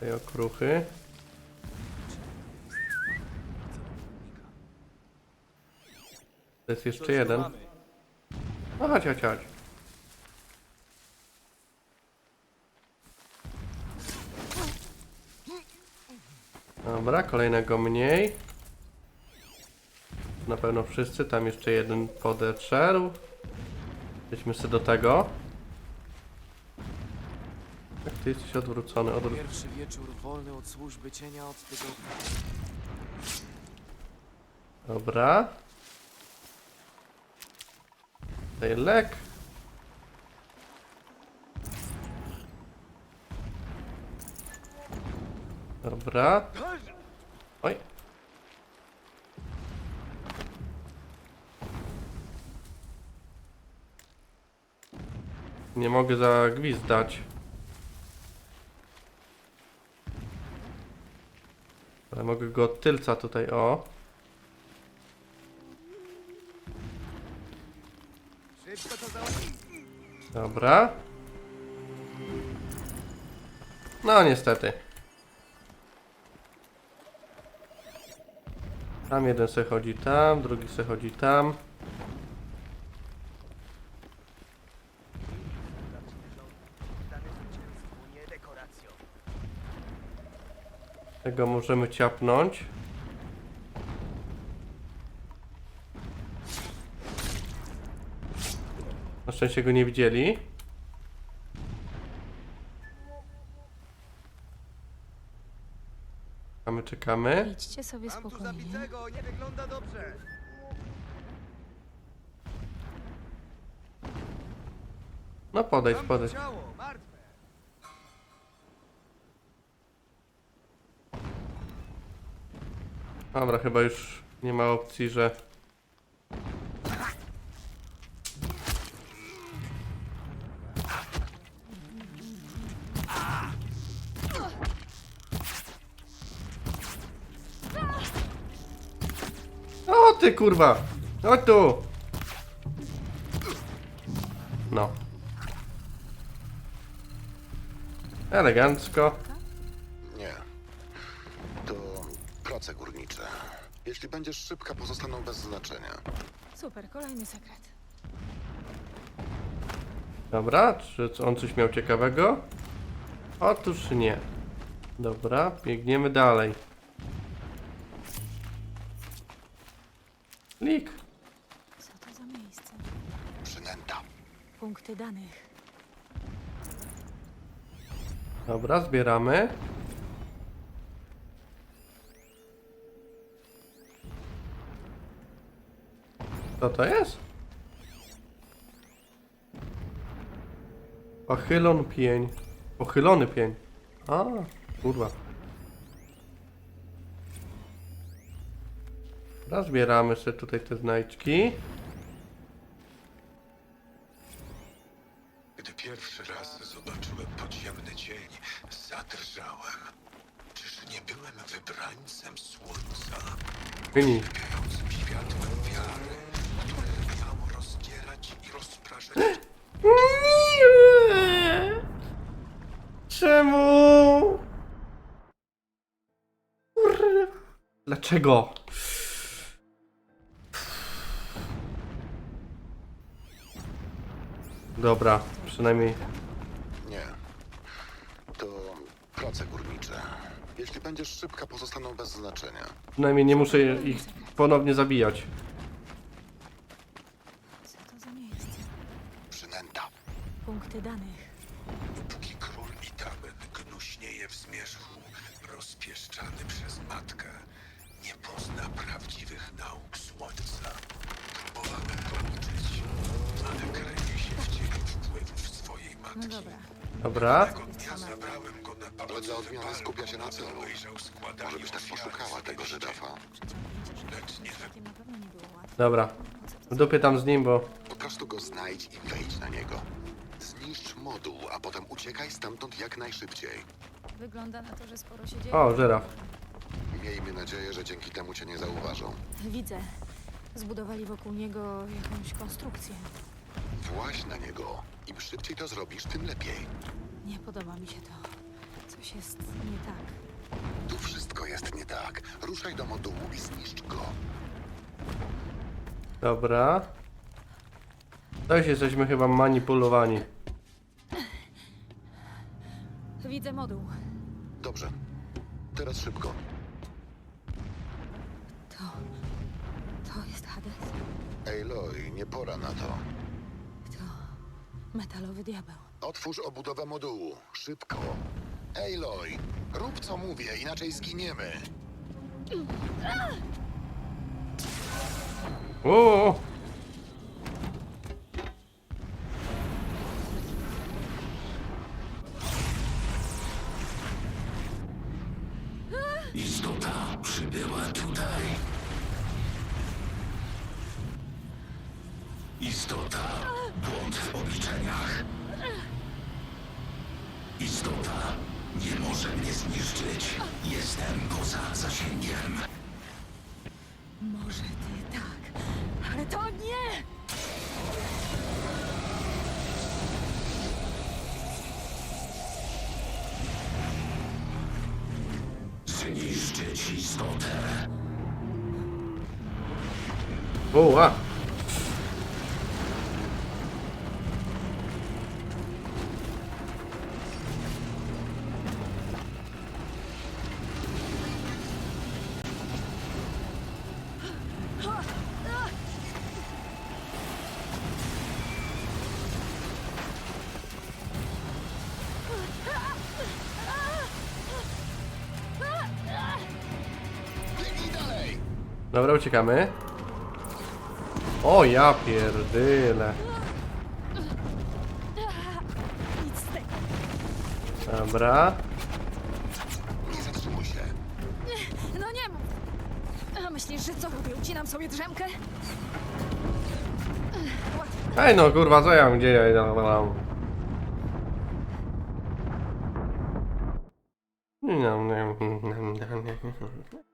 Tej okruchy. To jest jeszcze jeden. No chodź, chodź, chodź. Dobra, kolejnego mniej. Na pewno wszyscy, tam jeszcze jeden podeszedł. Idźmy sobie do tego. Jak ty jesteś odwrócony, odwrócony. Pierwszy wieczór wolny od służby cienia od tygodnia. Dobra. Tutaj lek. Dobra. Oj. Nie mogę zagwizdać. Ale mogę go od tylca tutaj, o. Dobra. No niestety. Tam jeden se chodzi tam, drugi se chodzi tam. Tego możemy ciapnąć. Na szczęście go nie widzieli. A my czekamy. Idźcie sobie Mam tu spokojnie. zabitego, nie wygląda dobrze. No podejdź, tu podejdź. ciało, Dobra, chyba już nie ma opcji, że... O ty kurwa! Chodź tu! No. Elegancko. Prace górnicze. Jeśli będziesz szybka, pozostaną bez znaczenia. Super, kolejny sekret. Dobra, czy on coś miał ciekawego? Otóż nie. Dobra, biegniemy dalej. Lik. Co to za miejsce? Przynęta. Punkty danych. Dobra, zbieramy. Co to jest? Pochylon pień. Pochylony pień. A, kurwa. Zbieramy sobie tutaj te znajdźki. Gdy pierwszy raz zobaczyłem podziemny cień, zadrżałem. Czyż nie byłem wybrańcem słońca, Wyni. światłem wiary, Nie! Czemu? Kurwa. Dlaczego? Dobra, przynajmniej Nie. To prace górnicze. Jeśli będziesz szybka, pozostaną bez znaczenia. przynajmniej nie muszę ich ponownie zabijać. Co to za miejsce? Przynęta. Punkty danych. Póki król Itaben gnuśnieje w zmierzchu, rozpieszczany przez matkę, nie pozna prawdziwych nauk słońca. Próbowałem go uczyć, ale kręci się w cieniu wpływów swojej matki. No dobra. Dobra, Tego dnia zabrałem go na pałac dla odmiany skupia się na aby celu. obejrzał składanie Może byś tak ofiar poszukała tego Żydafa. Przeciągnięcie Lecz nie szlakiem na pewno nie było łatwe. dobra. W dupie tam z nim, bo... Po prostu go znajdź i wejdź na niego. Zniszcz moduł, a potem uciekaj stamtąd jak najszybciej. Wygląda na to, że sporo się dzieje. O, żyraf. Miejmy nadzieję, że dzięki temu cię nie zauważą. Widzę. Zbudowali wokół niego jakąś konstrukcję. Właź na niego. Im szybciej to zrobisz, tym lepiej. Nie podoba mi się to. Coś jest nie tak. Tu wszystko jest nie tak. Ruszaj do modułu i zniszcz go. Dobra. Też jesteśmy chyba manipulowani. Widzę moduł. Dobrze. Teraz szybko. To. To jest Hades. Aloy, nie pora na to. To. Metalowy diabeł. Otwórz obudowę modułu. Szybko. Aloy, rób co mówię, inaczej zginiemy. O! Istota, błąd w obliczeniach. Istota nie może mnie zniszczyć. Jestem poza zasięgiem. Może ty tak, ale to nie! Dobra, uciekamy. O, ja pierdyle. Dobra. Nie zatrzymuj się. No nie mów! A myślisz, że co robię? Ucinam sobie drzemkę? Ej no, kurwa, co ja mam, gdzie ja idę? Nie, nie, nie, nie, nie,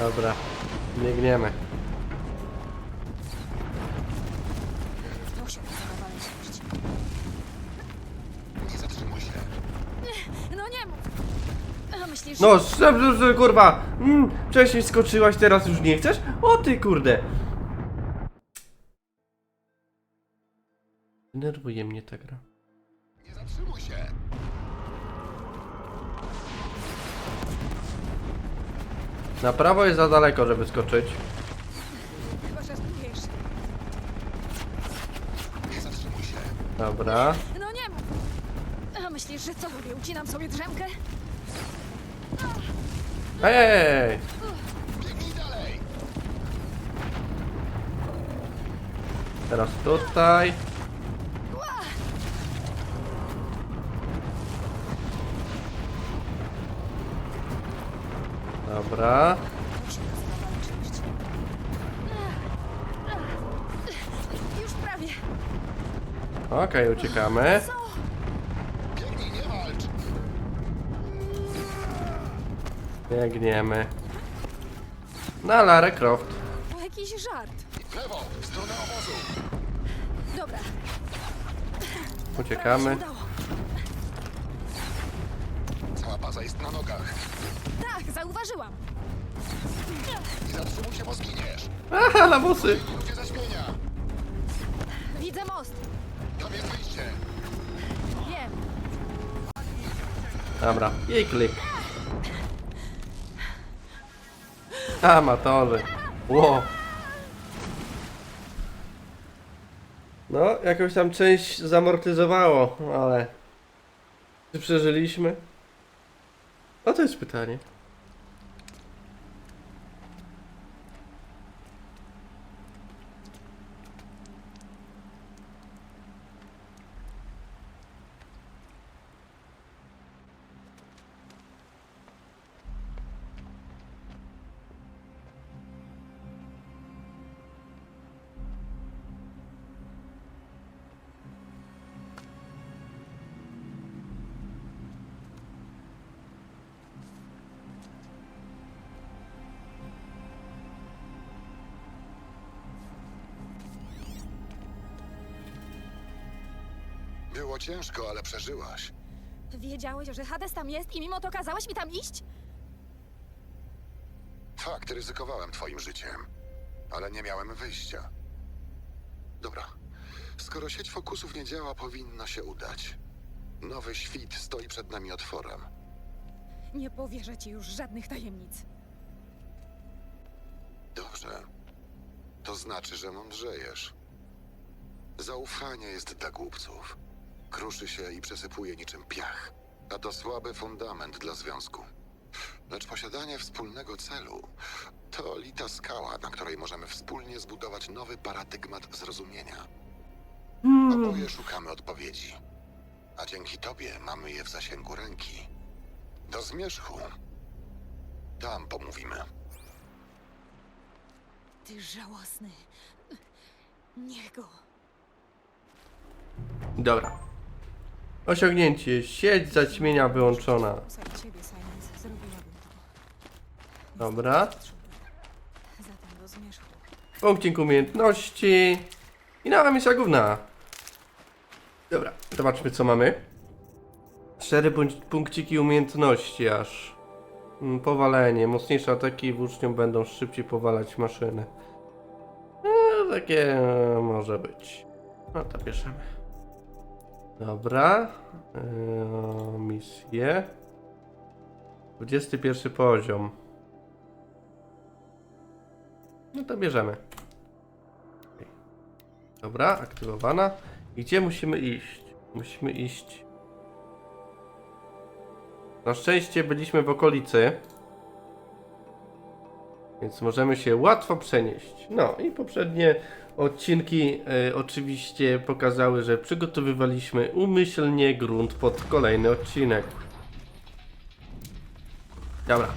Dobra, biegniemy. To się nazywa waleczność. Nie zatrzymuj się. No nie mów! A myślisz, No, kurwa! Mm, wcześniej skoczyłaś, teraz już nie chcesz? O ty kurde! Denerwuje mnie ta gra. Nie zatrzymuj się. Na prawo jest za daleko, żeby skoczyć. Chyba. Nie zatrzymuj się. Dobra. No nie mów! A myślisz, że co robię? Ucinam sobie drzemkę? Ej! Biegnij dalej! Teraz tutaj. Dobra. Już prawie. Okej, uciekamy. Co? Biegnij, nie walcz! Biegniemy. Na Lara Croft. To jakiś żart. W lewo, w stronę obozu. Dobra. Uciekamy. Jest na nogach. Tak, zauważyłam. Nie zatrzymuj się, bo zginiesz. Aha, lamusy! Ludzie zaśmienia. Widzę most. Tam jest wyjście. Wiem. Dobra, i klik. Amatorzy. Ło. No, jakąś tam część zamortyzowało, ale... Czy przeżyliśmy? No to jest pytanie. Było ciężko, ale przeżyłaś. Wiedziałeś, że Hades tam jest i mimo to kazałeś mi tam iść? Fakt, ryzykowałem twoim życiem, ale nie miałem wyjścia. Dobra. Skoro sieć fokusów nie działa, powinno się udać. Nowy świt stoi przed nami otworem. Nie powierzę ci już żadnych tajemnic. Dobrze. To znaczy, że mądrzejesz. Zaufanie jest dla głupców. Kruszy się i przesypuje niczym piach. A to słaby fundament dla związku. Lecz posiadanie wspólnego celu to lita skała, na której możemy wspólnie zbudować nowy paradygmat zrozumienia. Oboje szukamy odpowiedzi. A dzięki tobie mamy je w zasięgu ręki. Do zmierzchu. Tam pomówimy. Ty żałosny. Niech go. Dobra. Osiągnięcie. Sieć zaćmienia wyłączona. Dobra. Punkcik umiejętności. I nowa misja główna. Dobra, zobaczmy co mamy. Cztery punk- punkciki umiejętności aż. Mm, Powalenie. Mocniejsze ataki włócznią będą szybciej powalać maszyny. No, takie e, może być. No to bierzemy. Dobra. Eee, misje. 21 poziom. No to bierzemy. Dobra, aktywowana. Gdzie musimy iść? Musimy iść. Na szczęście byliśmy w okolicy. Więc możemy się łatwo przenieść. No i poprzednie odcinki e, oczywiście pokazały, że przygotowywaliśmy umyślnie grunt pod kolejny odcinek. Dobra.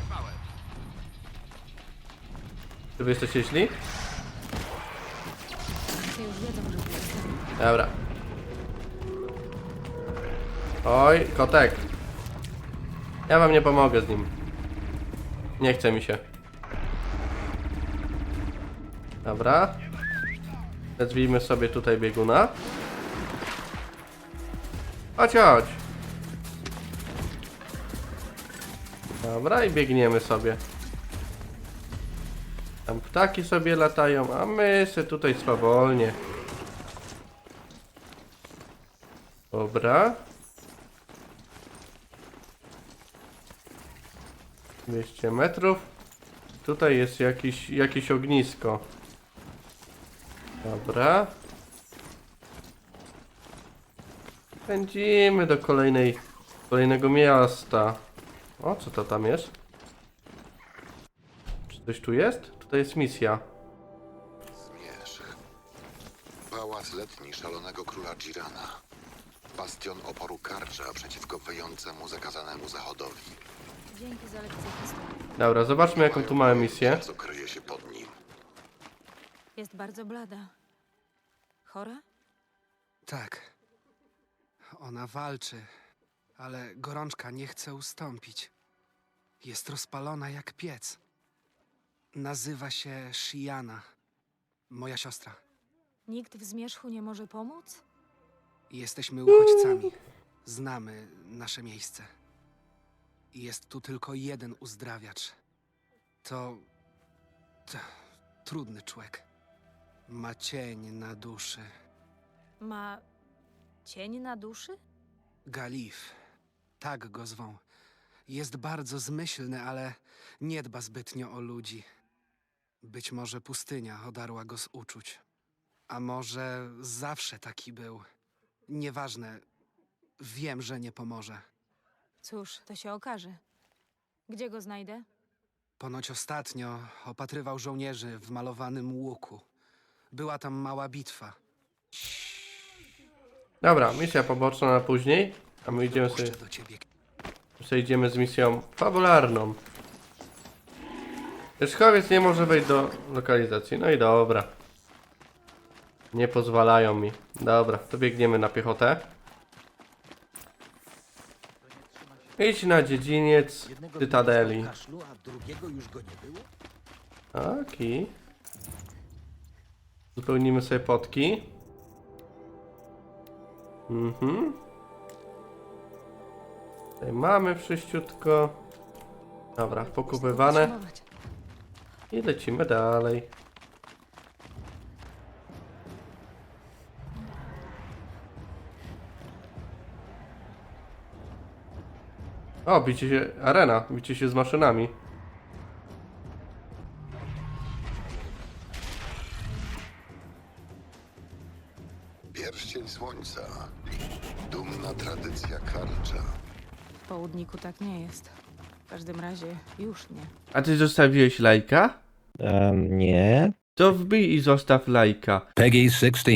Czy wy jesteście źli? Dobra. Oj, kotek. Ja wam nie pomogę z nim. Nie chce mi się. Dobra. Wezwijmy sobie tutaj bieguna. Chodź, chodź. Dobra, i biegniemy sobie. Tam ptaki sobie latają, a my se tutaj swawolnie. Dobra. 200 metrów. Tutaj jest jakiś, jakieś ognisko. Dobra. Pędzimy do kolejnej, kolejnego miasta. O, co to tam jest? Czy coś tu jest? Tutaj jest misja. Zmierzch. Pałac letni szalonego króla Girana. Bastion oporu Karcza przeciwko wyjącemu zakazanemu zachodowi. Dzięki za lekcję historii. Dobra, zobaczmy jaką tu mamy misję. Co kryje się pod nim. Jest bardzo blada. Chora? Tak. Ona walczy, ale gorączka nie chce ustąpić. Jest rozpalona jak piec. Nazywa się Shiana. Moja siostra. Nikt w zmierzchu nie może pomóc? Jesteśmy uchodźcami. Znamy nasze miejsce. Jest tu tylko jeden uzdrawiacz. To. to trudny człowiek. Ma cień na duszy. Ma cień na duszy? Galif. Tak go zwą. Jest bardzo zmyślny, ale nie dba zbytnio o ludzi. Być może pustynia odarła go z uczuć. A może zawsze taki był. Nieważne. Wiem, że nie pomoże. Cóż, to się okaże. Gdzie go znajdę? Ponoć ostatnio opatrywał żołnierzy w malowanym łuku. Była tam mała bitwa. Dobra, misja poboczna na później. A my idziemy sobie, Puszczę do ciebie. przejdziemy z misją fabularną. Wierzchowiec nie może wejść do lokalizacji. No i dobra. Nie pozwalają mi. Dobra, to biegniemy na piechotę. Idź na dziedziniec Cytadeli. kaszlu, a drugiego już go nie było? Taki. Zupełnimy sobie potki. Mhm. Tutaj mamy wszyściutko. Dobra, pokupywane. I lecimy dalej. O, bicie się, arena, bicie się z maszynami. Tak nie jest. W każdym razie już nie. A ty zostawiłeś lajka? Um, nie. To wbij i zostaw lajka. Peggy 16.